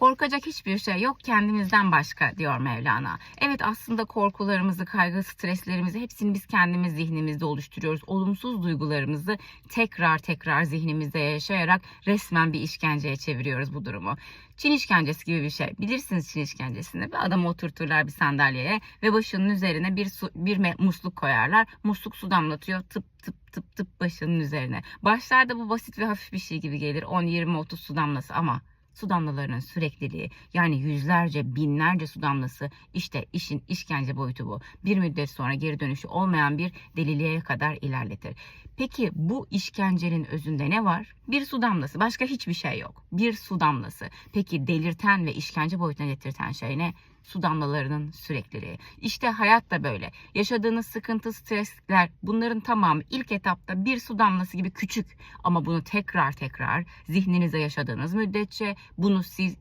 Korkacak hiçbir şey yok kendimizden başka diyor Mevlana. Evet aslında korkularımızı, kaygı, streslerimizi hepsini biz kendimiz zihnimizde oluşturuyoruz. Olumsuz duygularımızı tekrar tekrar zihnimizde yaşayarak resmen bir işkenceye çeviriyoruz bu durumu. Çin işkencesi gibi bir şey. Bilirsiniz Çin işkencesini. Bir adamı oturturlar bir sandalyeye ve başının üzerine bir su, bir musluk koyarlar. Musluk su damlatıyor tıp tıp tıp tıp başının üzerine. Başlarda bu basit ve hafif bir şey gibi gelir. 10, 20, 30 su damlası ama su damlalarının sürekliliği yani yüzlerce binlerce su damlası işte işin işkence boyutu bu. Bir müddet sonra geri dönüşü olmayan bir deliliğe kadar ilerletir. Peki bu işkencenin özünde ne var? Bir su damlası başka hiçbir şey yok. Bir su damlası. Peki delirten ve işkence boyutuna getirten şey ne? Su damlalarının sürekliliği. İşte hayat da böyle. Yaşadığınız sıkıntı, stresler bunların tamamı ilk etapta bir su damlası gibi küçük. Ama bunu tekrar tekrar zihninize yaşadığınız müddetçe bunu siz